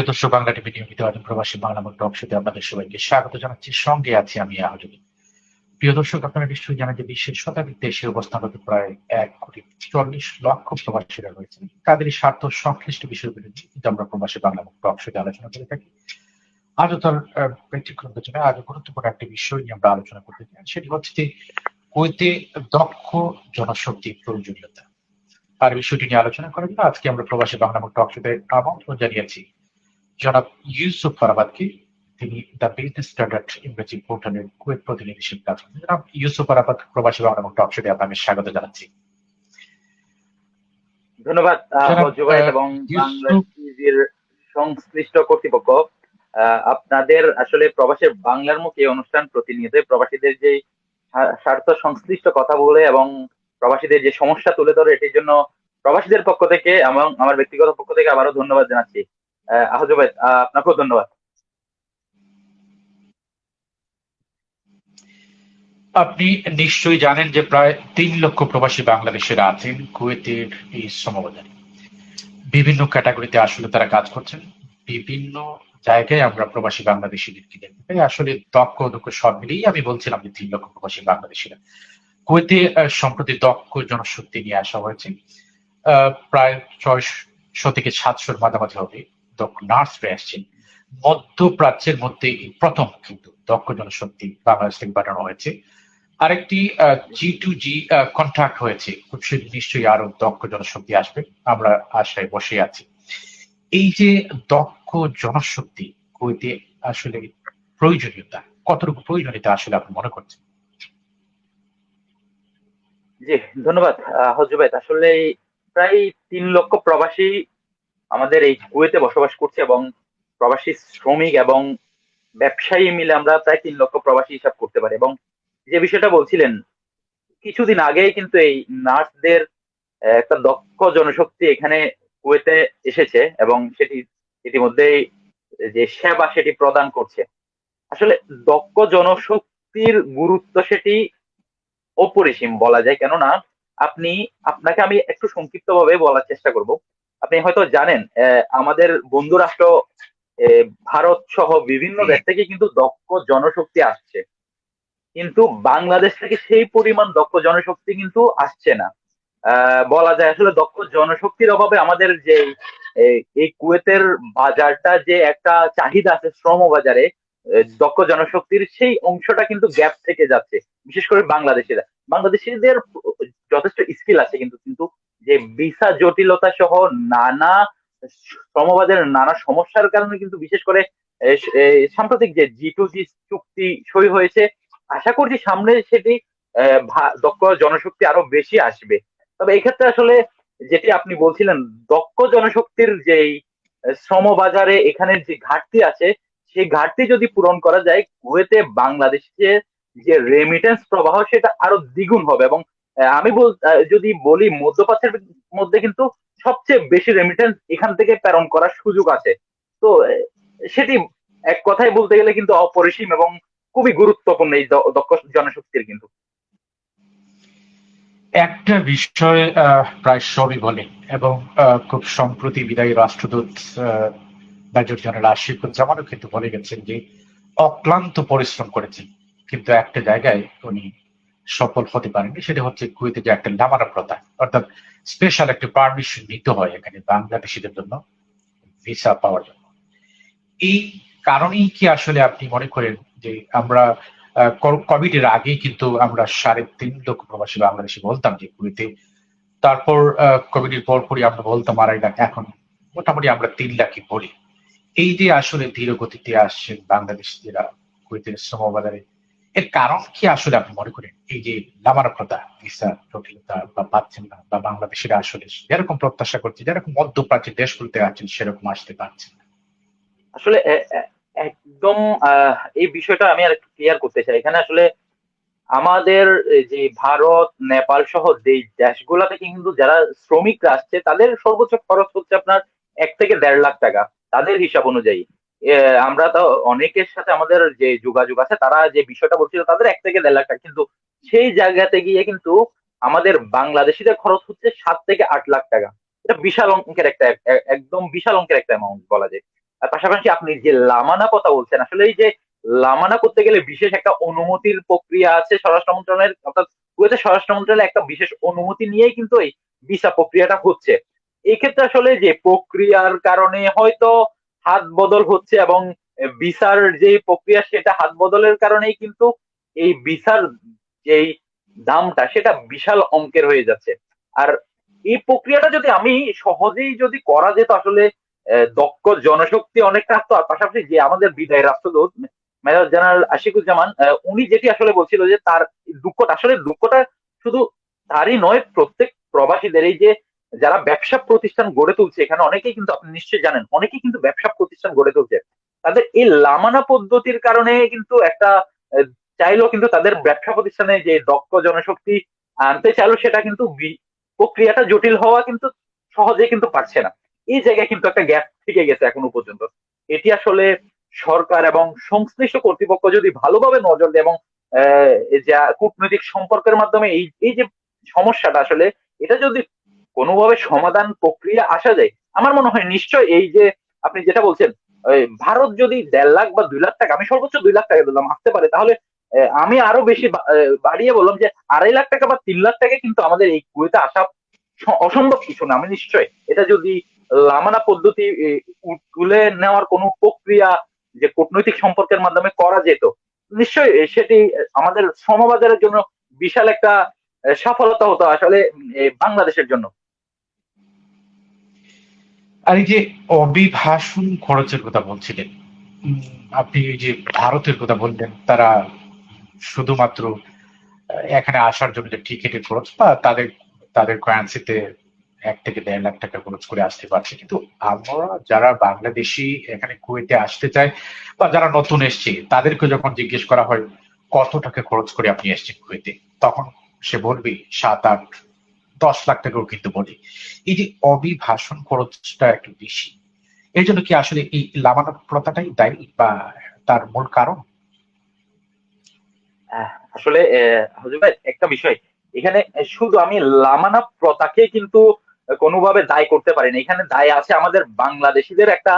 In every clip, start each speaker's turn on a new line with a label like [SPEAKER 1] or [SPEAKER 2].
[SPEAKER 1] প্রিয় দর্শক বাংলা টিভি নিয়মিত আদিম প্রবাসী বাংলা মুখ টক শোতে আপনাদের সবাইকে স্বাগত জানাচ্ছি। সঙ্গে আছি আমি আহজনী প্রিয় দর্শক, আপনারা নিশ্চয়ই জানেন যে বিশ্বের শতাধিক দেশে অবস্থানরত প্রায় এক কোটি চল্লিশ লক্ষ প্রবাসীরা রয়েছেন। তাদের স্বার্থ সংশ্লিষ্ট বিষয়গুলি কিন্তু আমরা প্রবাসী বাংলা মুখ টক শোতে আলোচনা করে থাকি। আজও তার ব্যতিক্রম কিছু আজও গুরুত্বপূর্ণ একটি বিষয় নিয়ে আমরা আলোচনা করতে চাই। সেটি হচ্ছে যে কুয়েতে দক্ষ জনশক্তির প্রয়োজনীয়তা। আর বিষয়টি নিয়ে আলোচনা করার জন্য আজকে আমরা প্রবাসী বাংলা মুখ টক শোতে আমন্ত্রণ জানিয়েছি। জনাব ইউসুফ ফারাবাদকে তিনি দ্য বিজনেস স্ট্যান্ডার্ড ইংরেজি পোর্টালের কুয়েত প্রতিনিধি হিসেবে কাজ করছেন। জনাব ইউসুফ ফারাবাদ প্রবাসী বাংলা মুখ টক আপনাকে স্বাগত জানাচ্ছি।
[SPEAKER 2] ধন্যবাদ এবং সংশ্লিষ্ট কর্তৃপক্ষ। আপনাদের আসলে প্রবাসের বাংলার মুখে এই অনুষ্ঠান প্রতিনিয়ত প্রবাসীদের যে স্বার্থ সংশ্লিষ্ট কথা বলে এবং প্রবাসীদের যে সমস্যা তুলে ধরে এটির জন্য প্রবাসীদের পক্ষ থেকে এবং আমার ব্যক্তিগত পক্ষ থেকে আবারও ধন্যবাদ জানাচ্ছি। আহ, আহ জুবাইর আহ, আপনাকেও ধন্যবাদ।
[SPEAKER 1] আপনি নিশ্চয়ই জানেন যে প্রায় তিন লক্ষ প্রবাসী বাংলাদেশের আছেন কুয়েতের এই শ্রমবাজারে বিভিন্ন ক্যাটাগরিতে আসলে তারা কাজ করছেন। বিভিন্ন জায়গায় আমরা প্রবাসী বাংলাদেশিদেরকে দেখতে পাই। আসলে দক্ষ দক্ষ সব মিলিয়েই আমি বলছিলাম যে তিন লক্ষ প্রবাসী বাংলাদেশিরা। কুয়েতে সম্প্রতি দক্ষ জনশক্তি নিয়ে আসা হয়েছে। প্রায় ছয়শো থেকে সাতশোর মাঝামাঝি হবে। দক্ষ নার্সরা আসছেন। মধ্যপ্রাচ্যের মধ্যে প্রথম কিন্তু দক্ষ জনশক্তি বাংলাদেশ থেকে পাঠানো হয়েছে। আরেকটি জি টু জি কন্ট্রাক্ট হয়েছে। খুব শীঘ্র নিশ্চয়ই আরও দক্ষ জনশক্তি আসবে। আমরা আশায় বসে আছি। এই যে দক্ষ জনশক্তি কুয়েতে আসলে প্রয়োজনীয়তা কতটুকু প্রয়োজনীয়তা আসলে আপনি মনে করছেন?
[SPEAKER 2] জি ধন্যবাদ আহ, জুবাইর আসলে প্রায় তিন লক্ষ প্রবাসী আমাদের এই কুয়েতে বসবাস করছে এবং প্রবাসী শ্রমিক এবং ব্যবসায়ী মিলে আমরা প্রায় তিন লক্ষ প্রবাসী হিসাব করতে পারি। এবং যে বিষয়টা বলছিলেন, কিছুদিন আগেই কিন্তু এই নার্সদের একটা দক্ষ জনশক্তি এখানে কুয়েতে এসেছে এবং সেটি ইতিমধ্যেই যে সেবা সেটি প্রদান করছে। আসলে দক্ষ জনশক্তির গুরুত্ব সেটি অপরিসীম বলা যায়। কেননা, আপনি, আপনাকে আমি একটু সংক্ষিপ্ত ভাবে বলার চেষ্টা করব। আপনি হয়তো জানেন আহ, আমাদের বন্ধু রাষ্ট্র ভারত সহ বিভিন্ন দেশ থেকে কিন্তু দক্ষ জনশক্তি আসছে। কিন্তু বাংলাদেশ থেকে সেই পরিমাণ দক্ষ জনশক্তি কিন্তু আসছে না। বলা যায় আসলে দক্ষ জনশক্তির অভাবে আমাদের যে এই কুয়েতের বাজারটা যে একটা চাহিদা আছে শ্রম বাজারে দক্ষ জনশক্তির সেই অংশটা কিন্তু গ্যাপ থেকে যাচ্ছে। বিশেষ করে বাংলাদেশিরা। বাংলাদেশিদের যথেষ্ট স্কিল আছে কিন্তু কিন্তু যে ভিসা জটিলতা সহ নানা শ্রমবাজারের নানা সমস্যার কারণে কিন্তু বিশেষ করে সাম্প্রতিক যে জি টু জি চুক্তি সই হয়েছে আশা করছি সামনে সেটি দক্ষ জনশক্তি আরও বেশি আসবে। তবে এই ক্ষেত্রে আসলে যেটি আপনি বলছিলেন দক্ষ জনশক্তির যেই আহ, শ্রমবাজারে এখানে যে ঘাটতি আছে সেই ঘাটতি যদি পূরণ করা যায় কুয়েতে বাংলাদেশে যে রেমিটেন্স প্রবাহ সেটা আরও দ্বিগুণ হবে এবং আমি বল যদি বলি মধ্যপ্রাচ্যের মধ্যে কিন্তু সবচেয়ে বেশি রেমিটেন্স এখান থেকে প্রেরণ করার সুযোগ আছে। তো সেটি এক কথায় বলতে গেলে কিন্তু অপরিসীম এবং খুবই গুরুত্বপূর্ণ এই দক্ষ জনশক্তির কিন্তু।
[SPEAKER 1] একটা বিষয় প্রায় সবই বলে এবং খুব সম্প্রতি বিদায়ী রাষ্ট্রদূত মেজর জেনারেল আশিকুর জামানও কিন্তু বলে গেছেন যে অক্লান্ত পরিশ্রম করেছেন। কিন্তু একটা জায়গায় উনি সফল হতে পারেনি। সেটা হচ্ছে কুয়েতে যে একটা লামারা প্রথা অর্থাৎ স্পেশাল একটা পারমিশন নিতে হয় এখানে বাংলাদেশিদের জন্য ভিসা পাওয়ার জন্য। এই কারণেই কি আসলে আপনি মনে করেন যে আমরা কোভিড এর আগেই কিন্তু আমরা সাড়ে তিন লক্ষ প্রবাসী বাংলাদেশি বলতাম যে কুয়েতে। তারপর কোভিড এর পরপরই আমরা বলতাম আড়াই লাখ এখন মোটামুটি আমরা তিন লাখই বলি। এই যে আসলে ধীর গতিতে আসছেন বাংলাদেশিরা কুয়েতের শ্রমবাজারে এর কারণ কি আসলে আপনি মনে করেন? এই যে লামারা প্রথা ভিসা জটিলতা বা পাচ্ছেন না বা বাংলাদেশিরা আসলে যেরকম প্রত্যাশা করছে, যেরকম মধ্যপ্রাচ্যের দেশগুলোতে আছেন, সেরকম আসতে পারছেন না।
[SPEAKER 2] আসলে একদম এই বিষয়টা আমি আর একটু ক্লিয়ার করতে চাই। এখানে আসলে আমাদের যে ভারত, নেপাল সহ দেশ দেশগুলা থেকে কিন্তু যারা শ্রমিকরা আসছে, তাদের সর্বোচ্চ খরচ হচ্ছে আপনার এক থেকে দেড় লাখ টাকা, তাদের হিসাব অনুযায়ী। আমরা তো অনেকের সাথে আমাদের যে যোগাযোগ আছে, তারা যে বিষয়টা বলছিল তাদের এক থেকে দেড় লাখ টাকা। কিন্তু সেই জায়গাতে গিয়ে কিন্তু আমাদের বাংলাদেশিদের খরচ হচ্ছে সাত থেকে আট লাখ টাকা। এটা বিশাল অঙ্কের একটা একদম বিশাল অঙ্কের একটা অ্যামাউন্ট বলা যায়। আর পাশাপাশি আপনি যে লামানা কথা বলছেন, আসলে এই যে লামানা করতে গেলে বিশেষ একটা অনুমতির প্রক্রিয়া আছে স্বরাষ্ট্র মন্ত্রণালয়ের, অর্থাৎ কুয়েতে স্বরাষ্ট্র মন্ত্রণালয় একটা বিশেষ অনুমতি নিয়েই কিন্তু এই ভিসা প্রক্রিয়াটা হচ্ছে। এই ক্ষেত্রে আসলে যে প্রক্রিয়ার কারণে হয়তো হাত বদল হচ্ছে এবং বিচার যে প্রক্রিয়া, সেটা হাত বদলের কারণেই কিন্তু এই বিচার যেই দামটা, সেটা বিশাল অঙ্কের হয়ে যাচ্ছে। আর এই প্রক্রিয়াটা যদি আমি সহজেই যদি করা যেত আসলে দক্ষ জনশক্তি অনেক থাকতো আর পাশাপাশি যে আমাদের বিদায় রাষ্ট্রদূত, মেজর জেনারেল আশিকুজ্জামান উনি যেটি আসলে বলছিল যে তার দুঃখটা, আসলে দুঃখটা শুধু তারই নয়, প্রত্যেক প্রবাসীদের এই যে যারা ব্যবসা প্রতিষ্ঠান গড়ে তুলছে, এখানে অনেকেই কিন্তু আপনি নিশ্চয়ই জানেন, অনেকেই কিন্তু ব্যবসা প্রতিষ্ঠান গড়ে তুলছে। তাদের এই লামানা পদ্ধতির কারণে কিন্তু একটা চাইলেও কিন্তু তাদের ব্যবসা প্রতিষ্ঠানে যে দক্ষ জনশক্তি আনতে চাইলেও সেটা কিন্তু প্রক্রিয়াটা জটিল হওয়া কিন্তু সহজে কিন্তু পারছে না। এই জায়গায় কিন্তু একটা গ্যাপ থেকে গেছে এখনও পর্যন্ত। এটি আসলে সরকার এবং সংশ্লিষ্ট কর্তৃপক্ষ যদি ভালোভাবে নজর দেয় এবং যে কূটনৈতিক সম্পর্কের মাধ্যমে এই এই যে সমস্যাটা আসলে, এটা যদি কোনোভাবে সমাধান প্রক্রিয়া আসা যায়? আমার মনে হয় নিশ্চয় এই যে আপনি যেটা বলছেন ভারত যদি দেড় লাখ বা দুই লাখ টাকা, আমি সর্বোচ্চ দুই লাখ টাকা দিলাম, আসতে পারে। তাহলে আমি আরও বেশি বাড়িয়ে বললাম যে আড়াই লাখ টাকা বা তিন লাখ টাকা কিন্তু আমাদের এই কুয়েতে আসা অসম্ভব কিছু না, আমি নিশ্চয়। এটা যদি লামানা পদ্ধতি তুলে নেওয়ার কোনো প্রক্রিয়া যে কূটনৈতিক সম্পর্কের মাধ্যমে করা যেত নিশ্চয়ই সেটি আমাদের শ্রমবাজারের জন্য বিশাল একটা সফলতা হতো আসলে বাংলাদেশের জন্য।
[SPEAKER 1] আর এই যে অভিভাষণ খরচের কথা বলছিলেন আপনি ওই যে ভারতের কথা বললেন, তারা শুধুমাত্র এখানে আসার জন্য যে টিকিটের খরচ, বা তাদের তাদের কারেন্সিতে এক থেকে দেড় লাখ টাকা খরচ করে আসতে পারছে। কিন্তু আমরা যারা বাংলাদেশি, এখানে কুয়েতে আসতে চায় বা যারা নতুন এসছে, তাদেরকে যখন জিজ্ঞেস করা হয়, কত টাকা খরচ করে আপনি এসছেন কুয়েতে? তখন সে বলবে, সাত, আট দশ লাখ টাকাও কিন্তু বলে এই যে অভিভাষণ খরচটা একটু বেশি এই জন্য কি আসলে এই লামানপ্রতাটাই দায়ী বা তার মূল কারণ?
[SPEAKER 2] আসলে একটা বিষয়। এখানে শুধু আমি লামানা প্রথাকে কিন্তু কোনোভাবে দায় করতে পারি না এখানে দায় আছে আমাদের বাংলাদেশিদের একটা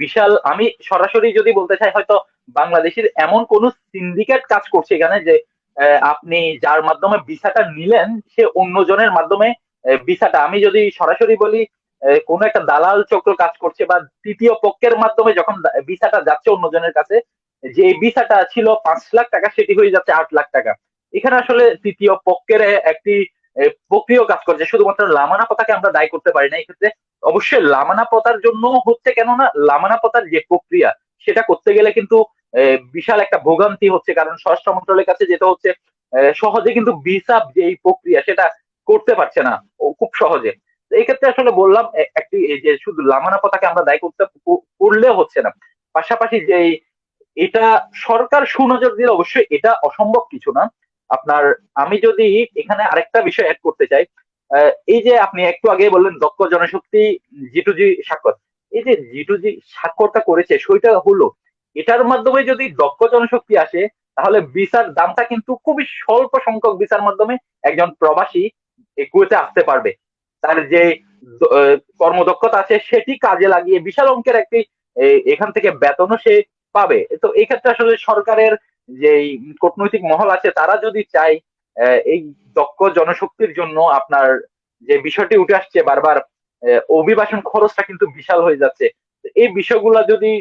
[SPEAKER 2] বিশাল, আমি সরাসরি যদি বলতে চাই, হয়তো বাংলাদেশের এমন কোন সিন্ডিকেট কাজ করছে এখানে যে আপনি যার মাধ্যমে ভিসাটা নিলেন, সে অন্যজনের মাধ্যমে ভিসাটা। আমি যদি সরাসরি বলি কোনো একটা দালাল চক্র কাজ করছে বা তৃতীয় পক্ষের মাধ্যমে যখন ভিসাটা যাচ্ছে অন্যজনের কাছে, যে ভিসাটা ছিল পাঁচ লাখ টাকা, সেটি হয়ে যাচ্ছে আট লাখ টাকা। এখানে আসলে তৃতীয় পক্ষের একটি প্রক্রিয়া কাজ করছে। শুধুমাত্র লামানা পতাকে আমরা দায়ী করতে পারি না। এই ক্ষেত্রে অবশ্যই লামানা পতার জন্য হচ্ছে কেননা, লামানা পতার যে প্রক্রিয়া, সেটা করতে গেলে কিন্তু বিশাল একটা ভোগান্তি হচ্ছে, কারণ স্বরাষ্ট্র মন্ত্রণালয়ের কাছে যেটা হচ্ছে সহজে কিন্তু ভিসা যে এই প্রক্রিয়া সেটা করতে পারছে না, ও খুব সহজে। এই আসলে বললাম একটি যে শুধু লামানা পতাকে আমরা দায়ী করতে করলেও হচ্ছে না। পাশাপাশি যে এটা সরকার সুনজর দিলে অবশ্যই এটা অসম্ভব কিছু না। আপনার, আমি যদি এখানে আরেকটা বিষয় অ্যাড করতে চাই এই যে আপনি একটু আগে বললেন, দক্ষ জনশক্তি, জি টু জি স্বাক্ষর। এই যে জি টু জি স্বাক্ষরটা করেছে সেটা হলো এটার মাধ্যমে যদি দক্ষ জনশক্তি আসে, তাহলে ভিসার দামটা কিন্তু খুবই স্বল্প সংখ্যক ভিসার মাধ্যমে একজন প্রবাসী কুয়েতে আসতে পারবে। তার যে কর্মদক্ষতা আছে, সেটি কাজে লাগিয়ে বিশাল অঙ্কের একটি এখান থেকে বেতনও সে পাবে। তো এই ক্ষেত্রে আসলে সরকারের যে কূটনৈতিক মহল আছে, তারা যদি চায় এই দক্ষ জনশক্তির জন্য আপনার যে বিষয়টি উঠে আসছে বারবার অভিবাসন খরচটা কিন্তু বিশাল হয়ে যাচ্ছে। এই বিষয়গুলো যদি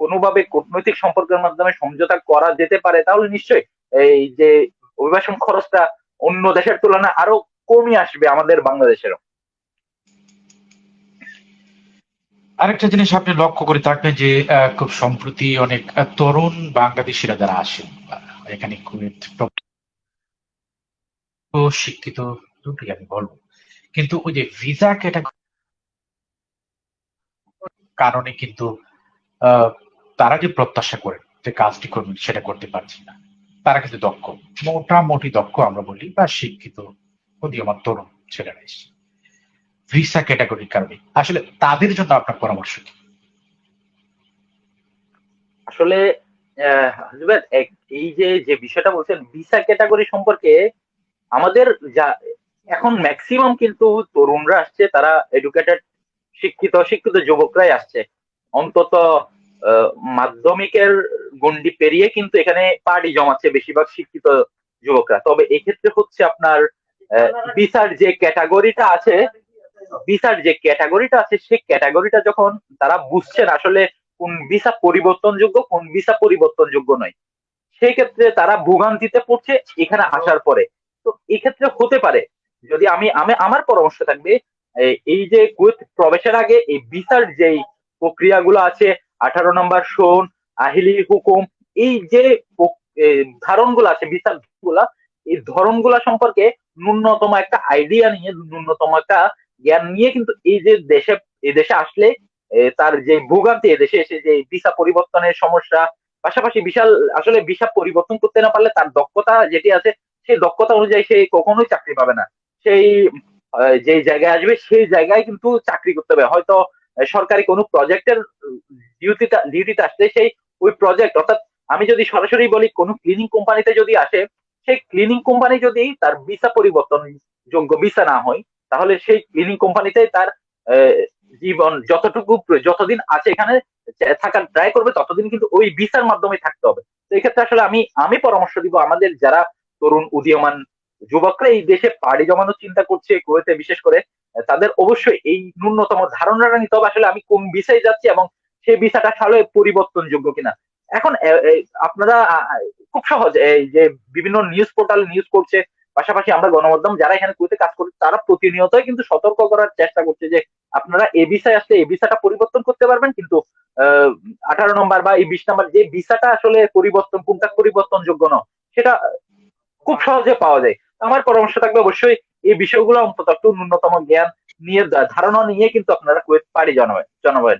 [SPEAKER 2] কোনোভাবে কূটনৈতিক সম্পর্কের মাধ্যমে সমঝোতা করা যেতে পারে, তাহলে নিশ্চয়ই এই যে অভিবাসন খরচটা অন্য দেশের তুলনায় আরও কমই আসবে আমাদের বাংলাদেশেরও।
[SPEAKER 1] আরেকটা জিনিস আপনি লক্ষ্য করে থাকবেন যে খুব সম্প্রতি অনেক তরুণ বাংলাদেশিরা যারা আসেন এখানে শিক্ষিত দুটোই আমি বলব। কিন্তু ওই যে ভিসা ক্যাটাগরি কারণে কিন্তু তারা যে প্রত্যাশা করেন যে কাজটি করবেন সেটা করতে পারছি না। তারা কিন্তু দক্ষ। মোটামুটি দক্ষ আমরা বলি, বা শিক্ষিত উদীয়মান তরুণ ছেলেরা এসছে। ভিসা ক্যাটাগরির কারণে। আসলে তাদের জন্য আপনার পরামর্শ কি?
[SPEAKER 2] আসলে এই যে যে বিষয়টা বলছেন, ভিসা ক্যাটাগরি সম্পর্কে আমাদের যা, এখন ম্যাক্সিমাম কিন্তু তরুণরা আসছে, তারা এডুকেটেড শিক্ষিত শিক্ষিত যুবকরাই আসছে। অন্তত মাধ্যমিকের গন্ডি পেরিয়ে কিন্তু এখানে পাড়ি জমাচ্ছে বেশিরভাগ শিক্ষিত যুবকরা। তবে এক্ষেত্রে হচ্ছে আপনার বিচার যে ক্যাটাগরিটা আছে, বিচার যে ক্যাটাগরিটা আছে, সেই ক্যাটাগরিটা যখন তারা বুঝছেন আসলে কোন ভিসা পরিবর্তনযোগ্য, কোন ভিসা পরিবর্তনযোগ্য নয়, সেই ক্ষেত্রে তারা ভোগান্তিতে পড়ছে এখানে আসার পরে। তো এক্ষেত্রে হতে পারে, যদি আমি আমি, আমার পরামর্শ থাকবে এই- যে কুয়েত প্রবেশের আগে এই ভিসার যেই প্রক্রিয়াগুলো আছে আঠারো নম্বর শোন, আহিলি হুকুম, এই যে ধারণগুলো আছে ভিসারগুলা এই ধরনগুলা সম্পর্কে ন্যূনতম একটা আইডিয়া নিয়ে, ন্যূনতম একটা জ্ঞান নিয়ে কিন্তু এই যে দেশে, এই দেশে আসলে তার যে ভোগান্তি এদেশে এসে যে ভিসা পরিবর্তনের সমস্যা, পাশাপাশি বিশাল, আসলে ভিসা পরিবর্তন করতে না পারলে তার দক্ষতা যেটি আছে, সেই দক্ষতা অনুযায়ী সে কখনোই চাকরি পাবে না। সেই যে জায়গায় আসবে, সেই জায়গায় কিন্তু চাকরি করতে হবে। হয়তো সরকারি কোনো প্রজেক্টের ডিউটিটা ডিউটিতে আসলে সেই ওই প্রজেক্ট অর্থাৎ আমি যদি সরাসরি বলি কোনো ক্লিনিং কোম্পানিতে যদি আসে, সেই ক্লিনিং কোম্পানি যদি তার ভিসা পরিবর্তন যোগ্য ভিসা না হয়, তাহলে সেই ক্লিনিং কোম্পানিতে তার জীবন যতটুকু, যতদিন আছে এখানে থাকার ট্রাই করবে, ততদিন কিন্তু ওই ভিসার মাধ্যমে থাকতে হবে। তো এক্ষেত্রে আসলে আমি আমি পরামর্শ দিব আমাদের যারা তরুণ, উদীয়মান যুবকরা এই দেশে পাড়ি জমানোর চিন্তা করছে, কুয়েতে বিশেষ করে তাদের অবশ্যই এই ন্যূনতম ধারণাটা নিতে হবে আসলে আমি কোন বিষয়ে যাচ্ছি এবং সেই ভিসাটা আসলে পরিবর্তনযোগ্য কিনা? এখন আপনারা খুব সহজ, এই যে বিভিন্ন নিউজ পোর্টাল নিউজ করছে, পাশাপাশি আমরা গণমাধ্যম যারা এখানে কুয়েতে কাজ করছে, তারা প্রতিনিয়তই কিন্তু সতর্ক করার চেষ্টা করছে যে, আপনারা এ ভিসায় আসলে এই ভিসাটা পরিবর্তন করতে পারবেন, কিন্তু আঠারো নম্বর বা এই বিশ নম্বর যে ভিসাটা আসলে পরিবর্তন, কোনটা পরিবর্তনযোগ্য না সেটা খুব সহজে পাওয়া যায়। আমার পরামর্শ থাকবে অবশ্যই এই বিষয়গুলো অন্তত একটু ন্যূনতম জ্ঞান নিয়ে, ধারণা নিয়ে কিন্তু আপনারা কুয়েত পাড়ি আহজ ভাই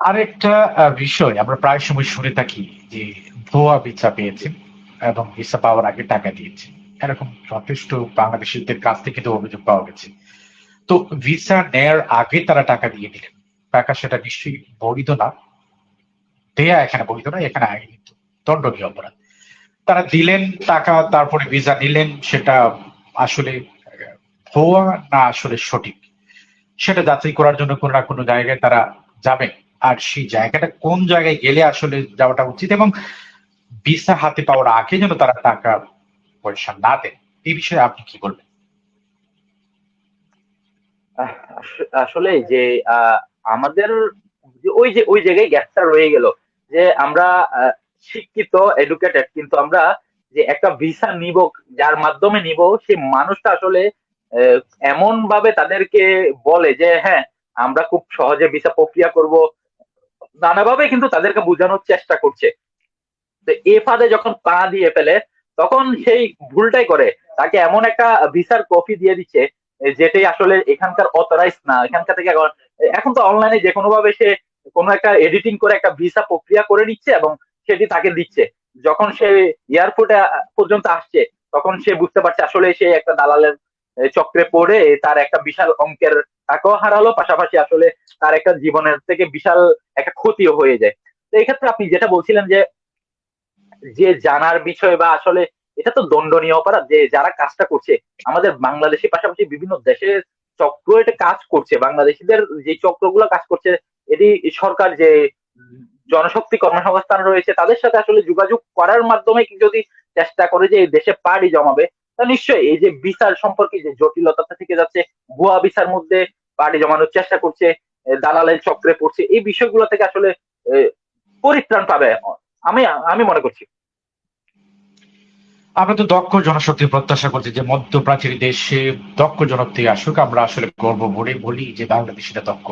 [SPEAKER 1] আরেকটা বিষয়, আমরা প্রায় সময় শুনে থাকি যে ভুয়া ভিসা পেয়েছেন এবং ভিসা পাওয়ার আগে টাকা দিয়েছে। এরকম যথেষ্ট বাংলাদেশিদের কাছ থেকে তো অভিযোগ পাওয়া গেছে। তো ভিসা নেয়ার আগে তারা টাকা দিয়ে দিলেন। টাকা সেটা নিশ্চয়ই বৈধ না। দেয়া এখানে বৈধ না, এখানে কিন্তু দণ্ডনীয় অপরাধ। তারা দিলেন টাকা, তারপরে ভিসা নিলেন, সেটা আসলে ভুয়া না আসলে সঠিক? সেটা যাচাই করার জন্য কোনো না কোনো জায়গায় তারা যাবে। আর সেই জায়গাটা কোন জায়গায় গেলে আসলে যাওয়াটা উচিত এবং ভিসা হাতে পাওয়ার আগে যেন তারা টাকা পয়সা না দেন, এই বিষয়ে আপনি কি বলবেন?
[SPEAKER 2] আসলে যে আমাদের ওই যে, ওই জায়গায় গ্যাপটা রয়ে গেল যে আমরা শিক্ষিত এডুকেটেড কিন্তু আমরা যে একটা ভিসা নিব, যার মাধ্যমে নিব, সেই মানুষটা আসলে এমন ভাবে তাদেরকে বলে যে হ্যাঁ আমরা খুব সহজে ভিসা প্রক্রিয়া করব। নানাভাবে কিন্তু তাদেরকে বোঝানোর চেষ্টা করছে। তো এ ফাঁদে যখন পা দিয়ে ফেলে, তখন সেই ভুলটাই করে। তাকে এমন একটা ভিসার কপি দিয়ে দিচ্ছে যেটাই আসলে এখানকার অথরাইজ না। এখানকার থেকে এখন তো অনলাইনে যে কোনো ভাবে সে কোনো একটা এডিটিং করে একটা ভিসা প্রক্রিয়া করে নিচ্ছে এবং সেটি তাকে দিচ্ছে। যখন সে এয়ারপোর্টে পর্যন্ত আসছে, তখন সে বুঝতে পারছে আসলে সে একটা দালালের চক্রে পড়ে তার একটা বিশাল অঙ্কের টাকাও হারালো, পাশাপাশি আসলে তার একটা জীবনের থেকে বিশাল একটা ক্ষতিও হয়ে যায়। তো এই ক্ষেত্রে আপনি যেটা বলছিলেন যে যে জানার বিষয় বা আসলে এটা তো দণ্ডনীয় অপরাধ, যে যারা কাজটা করছে, আমাদের বাংলাদেশের পাশাপাশি বিভিন্ন দেশের চক্র এটা কাজ করছে, বাংলাদেশিদের যে চক্রগুলো কাজ করছে, এটি সরকার যে জনশক্তি কর্মসংস্থান রয়েছে, তাদের সাথে আসলে যোগাযোগ করার মাধ্যমে যদি চেষ্টা করে যে দেশে পাড়ি জমাবে নিশ্চয়ই, এই যে বিচার সম্পর্কে যে জটিলতাটা থেকে যাচ্ছে, ভুয়া বিচার মধ্যে পাড়ি জমানোর চেষ্টা করছে দালালের চক্রে পড়ছে, এই বিষয়গুলো থেকে আসলে পরিত্রাণ পাবে আমি আমি মনে করছি।
[SPEAKER 1] আমরা তো দক্ষ জনশক্তি প্রত্যাশা করছি যে মধ্যপ্রাচীর দেশে দক্ষ জনশক্তি আসুক, আমরা আসলে গর্ব ভরে বলি যে বাংলাদেশিরা দক্ষ।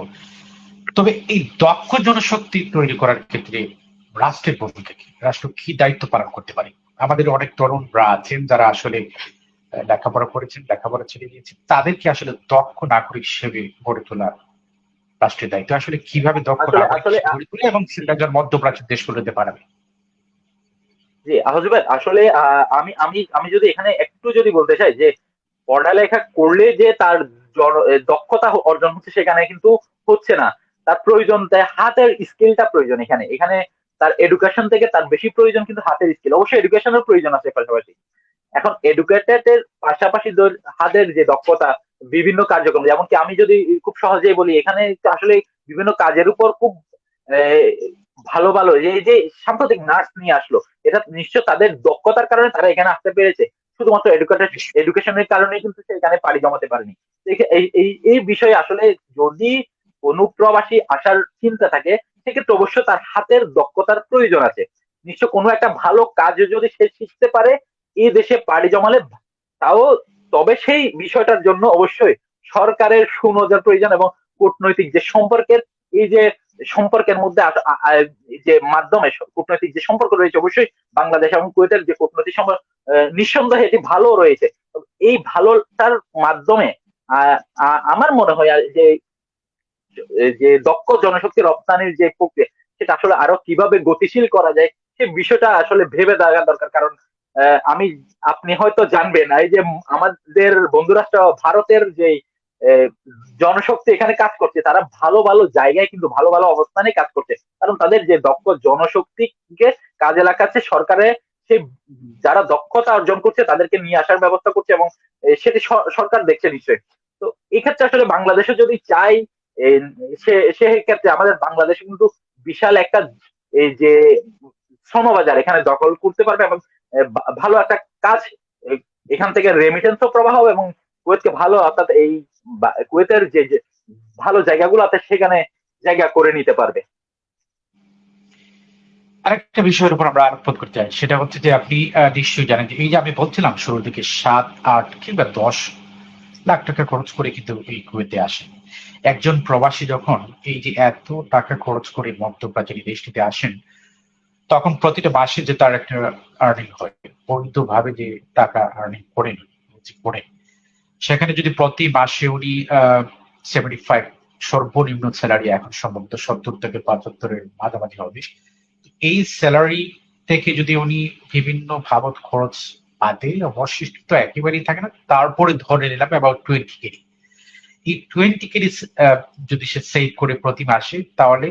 [SPEAKER 1] তবে এই দক্ষ জনশক্তি তৈরি করার ক্ষেত্রে রাষ্ট্রের ভূমিকা কি রাষ্ট্র কি দায়িত্ব পালন করতে পারে? আমাদের অনেক তরুণরা আছেন যারা আসলে লেখাপড়া করেছেন লেখাপড়া ছেড়ে দিয়েছেন তাদেরকে আসলে দক্ষ নাগরিক হিসেবে গড়ে তোলার রাষ্ট্রের দায়িত্ব। আসলে কীভাবে দক্ষ নাগরিক গড়ে তোলে এবং যেন মধ্যপ্রাচ্যের দেশগুলোতে পারাবে?
[SPEAKER 2] জি আহজ ভাই আসলে আহ, আমি আমি আমি যদি এখানে একটু যদি বলতে চাই যে পড়ালেখা করলে যে তার দক্ষতা অর্জন হচ্ছে সেখানে কিন্তু হচ্ছে না। তার প্রয়োজন তাই হাতের স্কিলটা প্রয়োজন এখানে। এখানে তার এডুকেশন থেকে তার বেশি প্রয়োজন কিন্তু হাতের স্কিল অবশ্যই এডুকেশনের প্রয়োজন আছে পাশাপাশি। এখন এডুকেটেড এর পাশাপাশি হাতের যে দক্ষতা, বিভিন্ন কার্যক্রম, যেমন কি আমি যদি খুব সহজেই বলি, এখানে আসলে বিভিন্ন কাজের উপর খুব ভালো ভালো এই যে সাম্প্রতিক নার্স নিয়ে আসলো, এটা নিশ্চয় তাদের দক্ষতার কারণে তারা এখানে আসতে পেরেছে। শুধুমাত্র এডুকেটেড এডুকেশনের কারণে কিন্তু সে এখানে পাড়ি জমাতে পারেনি। এই এই বিষয়ে আসলে যদি কোনো প্রবাসী আসার চিন্তা থাকে, সেক্ষেত্রে অবশ্য তার হাতের দক্ষতার প্রয়োজন আছে। নিশ্চয় কোনো একটা ভালো কাজ যদি সে শিখতে পারে এই দেশে পাড়ি জমালে তাও, তবে সেই বিষয়টার জন্য অবশ্যই সরকারের সুনজর প্রয়োজন এবং কূটনৈতিক যে সম্পর্কের, এই যে সম্পর্কের মধ্যে যে মাধ্যমে কূটনৈতিক যে সম্পর্ক রয়েছে, অবশ্যই বাংলাদেশ এবং কুয়েতের যে কূটনৈতিক সম্পর্ক নিঃসন্দেহে এটি ভালো রয়েছে। এই ভালোটার মাধ্যমে আমার মনে হয় যে যে দক্ষ জনশক্তি রপ্তানির যে প্রক্রিয়া, সেটা আসলে আরও কীভাবে গতিশীল করা যায় সে বিষয়টা আসলে ভেবে দেখা দরকার। কারণ আমি, আপনি হয়তো জানবেন, এই যে আমাদের বন্ধুরাষ্ট্র, ভারতের যে জনশক্তি এখানে কাজ করছে, তারা ভালো ভালো জায়গায় কিন্তু ভালো ভালো অবস্থানে কাজ করছে। কারণ তাদের যে দক্ষ জনশক্তিকে কাজে লাগাচ্ছে সরকারে, সেই যারা দক্ষতা অর্জন করছে, তাদেরকে নিয়ে আসার ব্যবস্থা করছে এবং সেটি স- সরকার দেখছে নিশ্চয়ই। তো এক্ষেত্রে আসলে বাংলাদেশে যদি চাই সে সেক্ষেত্রে আমাদের বাংলাদেশে কিন্তু বিশাল একটা, এই যে শ্রমবাজার এখানে দখল করতে পারবে এবং ভালো একটা কাজ এখান থেকে রেমিটেন্সও প্রবাহ এবং কুয়েতকে ভালো অর্থাৎ এই কুয়েতের যে ভালো জায়গাগুলো আছে সেখানে জায়গা করে নিতে পারবে।
[SPEAKER 1] আরেকটা বিষয়ের উপর আমরা আলোকপাত করতে চাই, সেটা হচ্ছে যে আপনি নিশ্চয়ই জানেন যে এই যে আমি বলছিলাম শুরুর দিকে সাত, আট কিংবা দশ লাখ টাকা খরচ করে কিন্তু এই কুয়েতে আসেন। একজন প্রবাসী যখন এই যে এত টাকা খরচ করে মধ্যপ্রাচ্যের দেশটিতে আসেন, তখন প্রতিটা মাসে যে তার একটা আর্নিং হয় বৈধভাবে যে টাকা আর্নিং করেন করে। সেখানে যদি প্রতি মাসে উনি সেভেন্টি ফাইভ সর্বনিম্ন স্যালারি এখন সম্ভবত সত্তর থেকে পঁচাত্তরের মাঝামাঝি হবে। এই স্যালারি থেকে যদি উনি বিভিন্ন ভাবত খরচ বাদে অবশিষ্ট তো একেবারেই থাকে না। তারপরে ধরে নিলাম অ্যাবাউট টোয়েন্টি কেডি এই টোয়েন্টি কেডি যদি সে সেভ করে প্রতি মাসে, তাহলে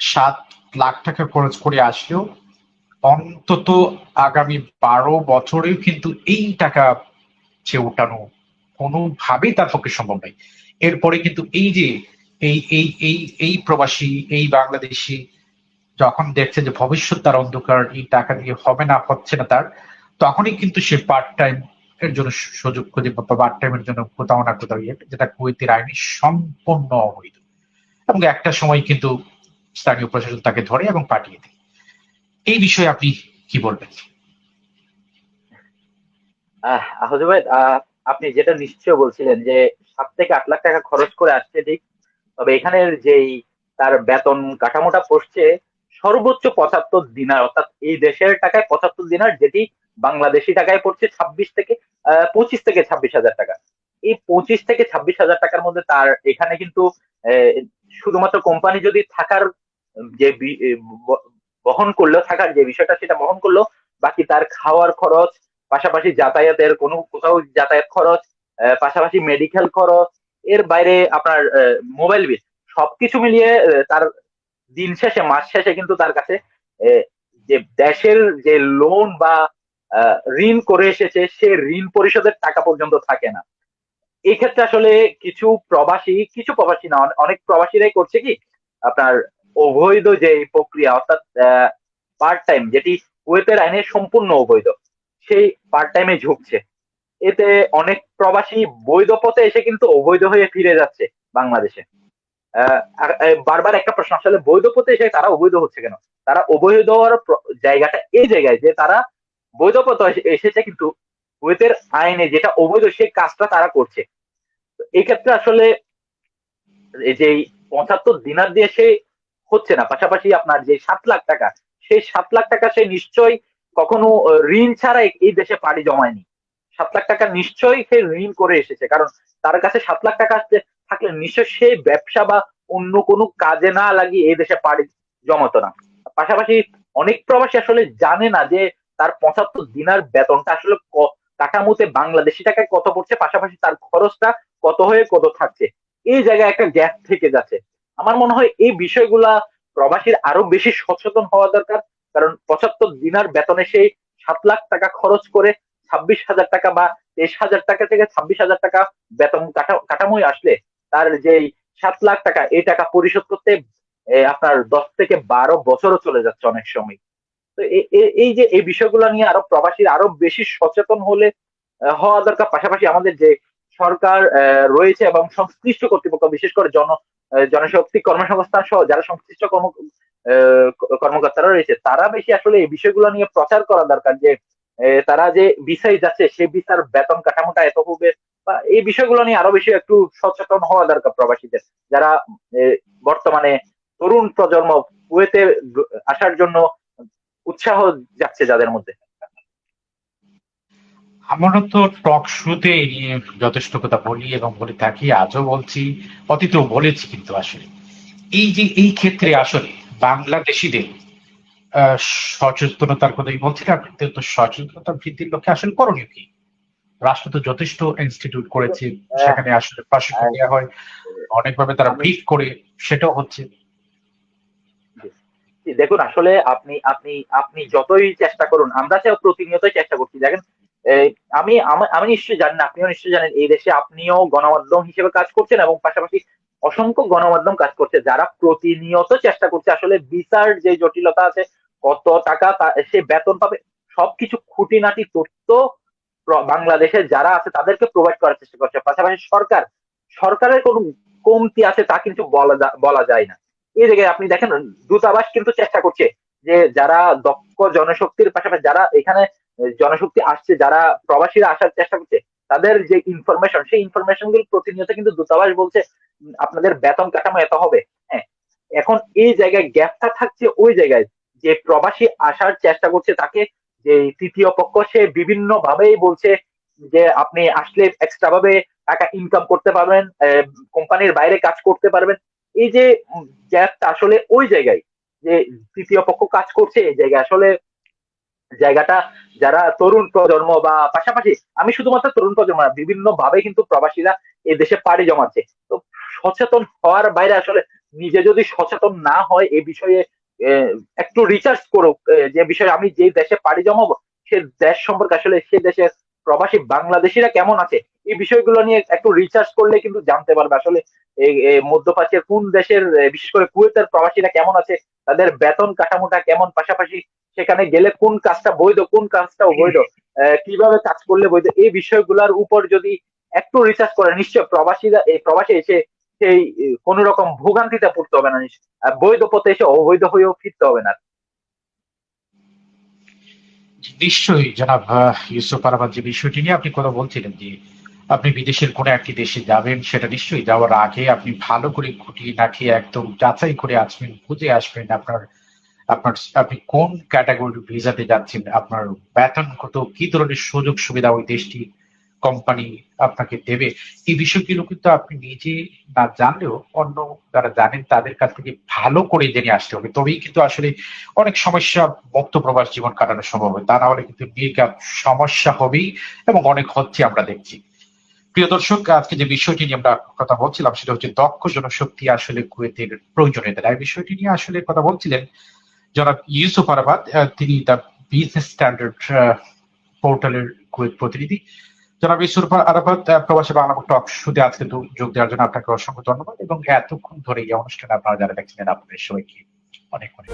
[SPEAKER 1] সাত লাখ টাকা খরচ করে আসলেও অন্তত আগামী বারো বছরেও কিন্তু এই টাকা সে উঠানো কোনোভাবেই তার পক্ষে সম্ভব নয়। এরপরে কিন্তু এই যে, এই এই এই এই প্রবাসী, এই বাংলাদেশি যখন দেখছে যে ভবিষ্যৎ তার অন্ধকার, এই টাকা দিয়ে হবে না, হচ্ছে না তার তখনই কিন্তু সে পার্ট টাইম এর জন্য সুযোগ খুঁজে বা পার্ট টাইমের জন্য কোথাও না কোথাও যেটা কুয়েতের আইনে সম্পূর্ণ অবৈধ। এবং একটা সময় কিন্তু স্থানীয় প্রশাসন তাকে ধরে এবং পাঠিয়ে দেয়। এই বিষয়ে আপনি কি বলবেন?
[SPEAKER 2] আহ ভাই আপনি যেটা নিশ্চয় বলছিলেন যে সাত থেকে আট লাখ টাকা খরচ করে আসছে ঠিক, তবে এখানের যেই তার বেতন কাঠামোটা পড়ছে, সর্বোচ্চ পঁচাত্তর দিনার, অর্থাৎ এই দেশের টাকায় পঁচাত্তর দিনার যেটি বাংলাদেশি টাকায় পড়ছে ছাব্বিশ থেকে পঁচিশ থেকে ছাব্বিশ হাজার টাকা। এই পঁচিশ থেকে ছাব্বিশ হাজার টাকার মধ্যে তার এখানে কিন্তু শুধুমাত্র কোম্পানি যদি থাকার যে বহন করল, থাকার যে বিষয়টা সেটা বহন করল, বাকি তার খাওয়ার খরচ, পাশাপাশি যাতায়াতের কোনো কোথাও যাতায়াত খরচ পাশাপাশি মেডিকেল খরচ, এর বাইরে আপনার মোবাইল বিল সবকিছু মিলিয়ে তার দিন শেষে, মাস শেষে কিন্তু তার কাছে যে দেশের যে লোন বা ঋণ করে এসেছে, সে ঋণ পরিশোধের টাকা পর্যন্ত থাকে না। এই ক্ষেত্রে আসলে কিছু প্রবাসী কিছু প্রবাসী না অনেক প্রবাসীরাই করছে কি, আপনার অবৈধ যে প্রক্রিয়া, অর্থাৎ পার্ট টাইম যেটি কুয়েতের আইনে সম্পূর্ণ অবৈধ, সেই পার্ট টাইমে ঝুঁকছে। এতে অনেক প্রবাসী বৈধ পথে এসে কিন্তু অবৈধ হয়ে ফিরে যাচ্ছে বাংলাদেশে। বারবার একটা প্রশ্ন আসলে, বৈধ পথে এসে তারা অবৈধ হচ্ছে কেন? তারা অবৈধ হওয়ার জায়গাটা এই জায়গায় যে তারা বৈধ পথে এসে- এসেছে কিন্তু কুয়েতের আইনে যেটা অবৈধ সেই কাজটা তারা করছে। এই ক্ষেত্রে আসলে যে পঁচাত্তর দিনার দিয়ে সে হচ্ছে না, পাশাপাশি আপনার যে সাত লাখ টাকা, সেই সাত লাখ টাকা সে নিশ্চয়ই কখনো ঋণ ছাড়া এই- দেশে পাড়ি জমায়নি। সাত লাখ টাকা নিশ্চয়ই সে ঋণ করে এসেছে, কারণ তার কাছে সাত লাখ টাকা থাকলে নিশ্চয় সে ব্যবসা বা অন্য কোনো কাজে না লাগিয়ে এই দেশে পাড়ি জমাতো না। পাশাপাশি অনেক প্রবাসী আসলে জানে না যে তার পঁচাত্তর দিনার বেতনটা আসলে কাঠামোতে বাংলাদেশি টাকায় কত পড়ছে, পাশাপাশি তার খরচটা কত হয়ে কত থাকছে, এই জায়গায় একটা গ্যাপ থেকে যাচ্ছে। আমার মনে হয় এই বিষয়গুলা প্রবাসীর আরও বেশি সচেতন হওয়া দরকার, কারণ পঁচাত্তর দিনার বেতনে সেই সাত লাখ টাকা খরচ করে ছাব্বিশ হাজার টাকা বা তেইশ হাজার টাকা থেকে ছাব্বিশ হাজার টাকা বেতন কাঠা- কাঠামোয় আসলে তার যেই সাত লাখ টাকা, এই টাকা পরিশোধ করতে আপনার দশ থেকে বারো বছরও চলে যাচ্ছে অনেক সময়। তো এই যে, এই বিষয়গুলো নিয়ে আরও প্রবাসীর আরও বেশি সচেতন হলে হওয়া দরকার। পাশাপাশি আমাদের যে সরকার রয়েছে এবং সংশ্লিষ্ট কর্তৃপক্ষ, বিশেষ করে জন জনশক্তি কর্মসংস্থান সহ যারা সংশ্লিষ্ট কর্ম কর্মকর্তারা রয়েছে, তারা বেশি আসলে এই বিষয়গুলো নিয়ে প্রচার করা দরকার যে তারা যে বিসাই যাচ্ছে, সে বিচার বেতন কাঠামোটা এত হবে বা এই বিষয়গুলো নিয়ে আরও বেশি একটু সচেতন হওয়া দরকার প্রবাসীদের। যারা বর্তমানে তরুণ প্রজন্ম কুয়েতে আসার জন্য উৎসাহ যাচ্ছে যাদের মধ্যে।
[SPEAKER 1] আমরা তো টক শুতে নিয়ে যথেষ্ট কথা বলি এবং বলে থাকি আজও বলছি অতীতেও বলেছি কিন্তু আসলে। এই যে এই ক্ষেত্রে আসলে বাংলাদেশিদের আহ, সচেতনতার কথাই বলছিলাম কিন্তু তো সচেতনতা বৃদ্ধির লক্ষ্যে আসলে করণীয় কি? রাষ্ট্র তো যথেষ্ট ইনস্টিটিউট করেছে সেখানে আসলে প্রশিক্ষণ দেওয়া হয় অনেকভাবে তারা ব্রিফ করে সেটাও হচ্ছে।
[SPEAKER 2] দেখুন, আসলে আপনি আপনি আপনি যতই চেষ্টা করুন, আমরা প্রতিনিয়তই চেষ্টা করছি। দেখেন আমি আমি নিশ্চয়ই জানেন আপনিও নিশ্চয়ই জানেন, এই দেশে আপনিও গণমাধ্যম হিসেবে কাজ করছেন এবং পাশাপাশি অসংখ্য গণমাধ্যম কাজ করছে, যারা প্রতিনিয়ত চেষ্টা করছে। আসলে বিচার যে জটিলতা আছে, কত টাকা সে বেতন পাবে, সবকিছু খুঁটিনাটি তথ্য বাংলাদেশে যারা আছে, তাদেরকে প্রোভাইড করার চেষ্টা করছে। পাশাপাশি সরকার, সরকারের কোনো কমতি আছে তা কিন্তু বলা বলা যায় না। এই জায়গায় আপনি দেখেন, দূতাবাস কিন্তু চেষ্টা করছে যে যারা দক্ষ জনশক্তির পাশাপাশি যারা এখানে জনশক্তি আসছে, যারা প্রবাসীরা আসার চেষ্টা করছে, তাদের যে ইনফরমেশন সেই ইনফরমেশনগুলো প্রতিনিয়ত কিন্তু দূতাবাস বলছে আপনাদের বেতন কাঠামো এত হবে। হ্যাঁ এখন এই জায়গায় গ্যাপটা থাকছে ওই জায়গায় যে প্রবাসী আসার চেষ্টা করছে তাকে, যে তৃতীয় পক্ষ, সে বিভিন্ন ভাবেই বলছে যে আপনি আসলে এক্সট্রা ভাবে টাকা ইনকাম করতে পারবেন কোম্পানির বাইরে কাজ করতে পারবেন। এই যে গ্যাপটা আসলে ওই জায়গায় যে তৃতীয় পক্ষ কাজ করছে এই জায়গায় আসলে জায়গাটা যারা তরুণ প্রজন্ম বা পাশাপাশি আমি শুধুমাত্র তরুণ প্রজন্ম না বিভিন্ন ভাবে কিন্তু প্রবাসীরা এই দেশে পাড়ি জমাচ্ছে। তো সচেতন হওয়ার বাইরে আসলে নিজে যদি সচেতন না হয় এই বিষয়ে একটু রিসার্চ করুক যে বিষয়ে আমি যে দেশে পাড়ি জমাবো সে দেশ সম্পর্কে আসলে সে দেশের প্রবাসী বাংলাদেশিরা কেমন আছে এই বিষয়গুলো নিয়ে একটু রিসার্চ করলে কিন্তু জানতে পারবে আসলে মধ্যপ্রাচ্যের কোন দেশের বিশেষ করে কুয়েতের প্রবাসীরা কেমন আছে, তাদের বেতন কাঠামোটা কেমন পাশাপাশি সেখানে গেলে কোন কাজটা বৈধ, কোন কাজটা অবৈধ কীভাবে কাজ করলে বৈধ, এই বিষয়গুলোর উপর যদি একটু রিসার্চ করে নিশ্চয় প্রবাসীরা, এই প্রবাসী এসে সেই কোন রকম ভোগান্তিতে পড়তে হবে না বৈধ পথে এসে অবৈধ হয়েও ফিরতে হবে না।
[SPEAKER 1] নিশ্চয়ই, জনাব ইউসুফ আরাবাদ যে বিষয়টি নিয়ে আপনি কথা বলছিলেন যে আপনি বিদেশের কোনো একটি দেশে যাবেন, সেটা নিশ্চয়ই যাওয়ার আগে আপনি ভালো করে খুঁটিয়ে নাঠিয়ে একদম যাচাই করে আসবেন, বুঝে আসবেন আপনার আপনার, আপনি কোন ক্যাটাগরির ভিসাতে যাচ্ছেন, আপনার বেতন কত কি ধরনের সুযোগ সুবিধা ওই দেশটি কোম্পানি আপনাকে দেবে। এই বিষয়গুলো কিন্তু আপনি নিজে না জানলেও অন্য যারা জানেন তাদের কাছ থেকে ভালো করে জেনে আসতে হবে। তবেই কিন্তু আসলে অনেক সমস্যা, মুক্ত প্রবাস জীবন কাটানো সম্ভব হবে। তা না হলে কিন্তু সমস্যা হবেই এবং অনেক হচ্ছে আমরা দেখছি। প্রিয় দর্শক, আজকে যে বিষয়টি নিয়ে আমরা কথা বলছিলাম সেটা হচ্ছে দক্ষ জনশক্তি আসলে কুয়েতের প্রয়োজনীয়তা এই বিষয়টি নিয়ে আসলে কথা বলছিলেন জনাব ইউসুফ আরাবাদ তিনি দ্য বিজনেস স্ট্যান্ডার্ড পোর্টালের কুয়েত প্রতিনিধি। জনাব ইউসুফ আরাবাদ প্রবাসী বাংলা টক শুধু আজকে যোগ দেওয়ার জন্য আপনাকে অসংখ্য ধন্যবাদ এবং এতক্ষণ ধরে এই অনুষ্ঠানে আপনারা যারা দেখছিলেন, আপনাদের সবাইকে অনেক অনেক